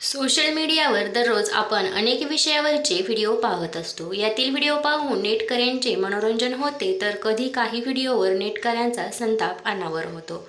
Social मीडियावर दररोज आपण अनेक विषयावरचे व्हिडिओ पाहत असतो. यातील व्हिडिओ पाहून नेटकऱ्यांचे मनोरंजन होते तर कधी काही व्हिडिओवर नेटकऱ्यांचा संताप अनावर होतो.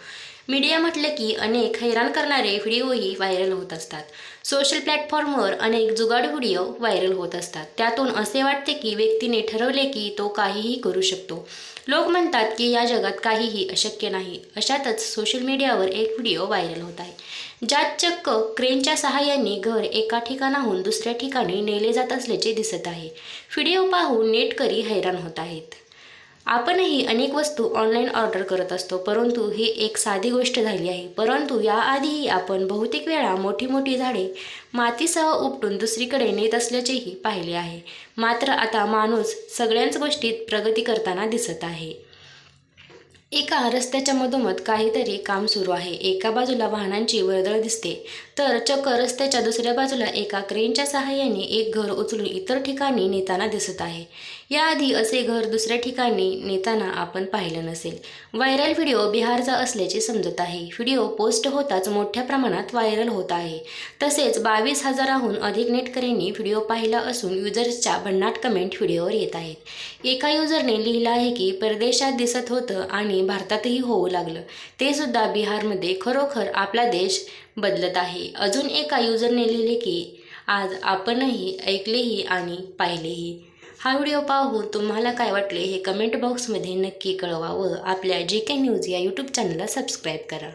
मीडिया म्हटलं की अनेक हैराण करणारे व्हिडिओही व्हायरल होत असतात. सोशल प्लॅटफॉर्मवर अनेक जुगाड व्हिडिओ व्हायरल होत असतात. त्यातून असे वाटते की व्यक्तीने ठरवले की तो काहीही करू शकतो. लोक म्हणतात की या जगात काहीही अशक्य नाही. अशातच सोशल मीडियावर एक व्हिडिओ व्हायरल होत आहे. ज्यात चक्क क्रेनच्या सहाय्याने घर एका ठिकाणाहून दुसऱ्या ठिकाणी नेले जात असल्याचे दिसत आहे. व्हिडिओ पाहून नेटकरी हैराण होत आहेत. आपणही अनेक वस्तू ऑनलाईन ऑर्डर करत असतो परंतु ही एक साधी गोष्ट झाली आहे. परंतु याआधीही आपण बहुतेक वेळा मोठी मोठी झाडे मातीसह उपटून दुसरीकडे नेत असल्याचेही पाहिले आहे. मात्र आता माणूस सगळ्याच गोष्टीत प्रगती करताना दिसत आहे. एका रस्त्याच्या मधोमध काहीतरी काम सुरू आहे. एका बाजूला वाहनांची वर्दळ दिसते. तर चक्क रस्त्याच्या दुसऱ्या बाजूला एका क्रेनच्या सहाय्याने एक घर उचलून इतर ठिकाणी नेताना दिसत आहे. याआधी असे घर दुसऱ्या ठिकाणी नेताना आपण पाहिलं नसेल. व्हायरल व्हिडिओ बिहारचा असल्याचे समजत आहे. व्हिडिओ पोस्ट होताच मोठ्या प्रमाणात व्हायरल होत आहे. तसेच बावीस हजाराहून अधिक नेटकऱ्यांनी व्हिडिओ पाहिला असून युजर्सच्या भन्नाट कमेंट व्हिडिओवर येत आहेत. एका युजरने लिहिलं आहे की परदेशात दिसत होतं आणि भारतातही होऊ लागलं. ते सुद्धा बिहारमध्ये खरोखर आपला देश बदलत आहे. अजून एका युजरने लिहिले की आज आपणही ऐकलेही आणि पाहिलेही. हा व्हिडिओ पाहून तुम्हाला काय वाटले हे कमेंट बॉक्समध्ये नक्की कळवा व आपल्या जे के न्यूज या यूट्यूब चॅनलला सबस्क्राईब करा.